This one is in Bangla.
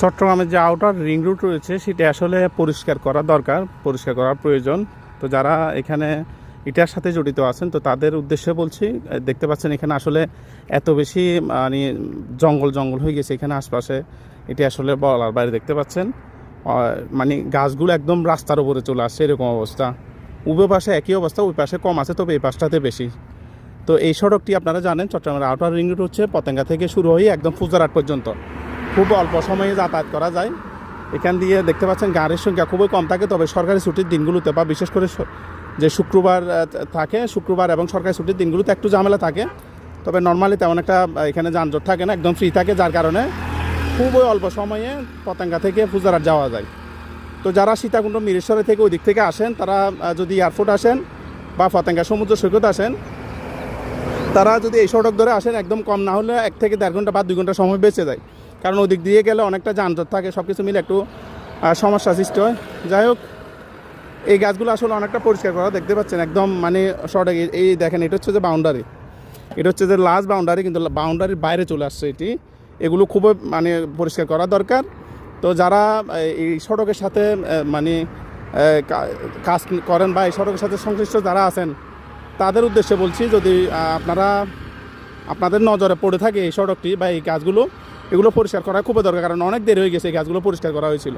চট্টগ্রামের যে আউটার রিং রুট রয়েছে, সেটা আসলে পরিষ্কার করা দরকার, পরিষ্কার করা প্রয়োজন। তো যারা এখানে এটার সাথে জড়িত আছেন, তো তাদের উদ্দেশ্যে বলছি দেখতে পাচ্ছেন এখানে আসলে এত বেশি মানে জঙ্গল জঙ্গল হয়ে গেছে এখানে আশপাশে। এটি আসলে বলার বাইরে দেখতে পাচ্ছেন। মানে গাছগুলো একদম রাস্তার উপরে চলে আসছে এরকম অবস্থা। উভয় পাশে একই অবস্থা, ওই পাশে কম আছে, তবে এই পাশটাতে বেশি। তো এই সড়কটি আপনারা জানেন, চট্টগ্রামের আউটার রিং রুট হচ্ছে পতেঙ্গা থেকে শুরু হয়ে একদম ফুজারহাট পর্যন্ত। খুব অল্প সময়ে যাতায়াত করা যায়। এখান দিয়ে দেখতে পাচ্ছেন গাড়ির সংখ্যা খুবই কম থাকে, তবে সরকারি ছুটির দিনগুলোতে বা বিশেষ করে যে শুক্রবার থাকে শুক্রবার এবং সরকারি ছুটির দিনগুলোতে একটু ঝামেলা থাকে। তবে নর্মালি তেমন একটা এখানে যানজট থাকে না, একদম ফ্রি থাকে, যার কারণে খুবই অল্প সময়ে পতেঙ্গা থেকে ফুজারহাট যাওয়া যায়। তো যারা সীতাকুণ্ড মিরেশ্বরে থেকে ওই দিক থেকে আসেন, তারা যদি এয়ারপোর্ট আসেন বা পতেঙ্গা সমুদ্র সৈকত আসেন তারা যদি এই সড়ক ধরে আসেন একদম কম, না হলে এক থেকে দেড় ঘণ্টা বা দুই ঘণ্টা সময় বেঁচে যায়। কারণ ওদিক দিয়ে গেলে অনেকটা যানজট থাকে সব কিছু মিলে একটু সমস্যা সৃষ্টি হয়। যাই হোক, এই গাছগুলো আসলে অনেকটা পরিষ্কার করা, দেখতে পাচ্ছেন একদম মানে সড়ক, এই- দেখেন, এটা হচ্ছে যে বাউন্ডারি এটা হচ্ছে যে লাস্ট বাউন্ডারি কিন্তু বাউন্ডারির বাইরে চলে আসছে এটি। এগুলো খুবই মানে পরিষ্কার করা দরকার। তো যারা এই সড়কের সাথে মানে কাজ করেন বা এই সড়কের সাথে সংশ্লিষ্ট যারা আছেন তাদের উদ্দেশ্যে বলছি, যদি আপনারা আপনাদের নজরে পড়ে থাকে এই সড়কটি বা এই গাছগুলো, এগুলো পরিষ্কার করা খুবই দরকার, কারণ অনেক দেরি হয়ে গেছে এই গাছগুলো পরিষ্কার করা হয়েছিল।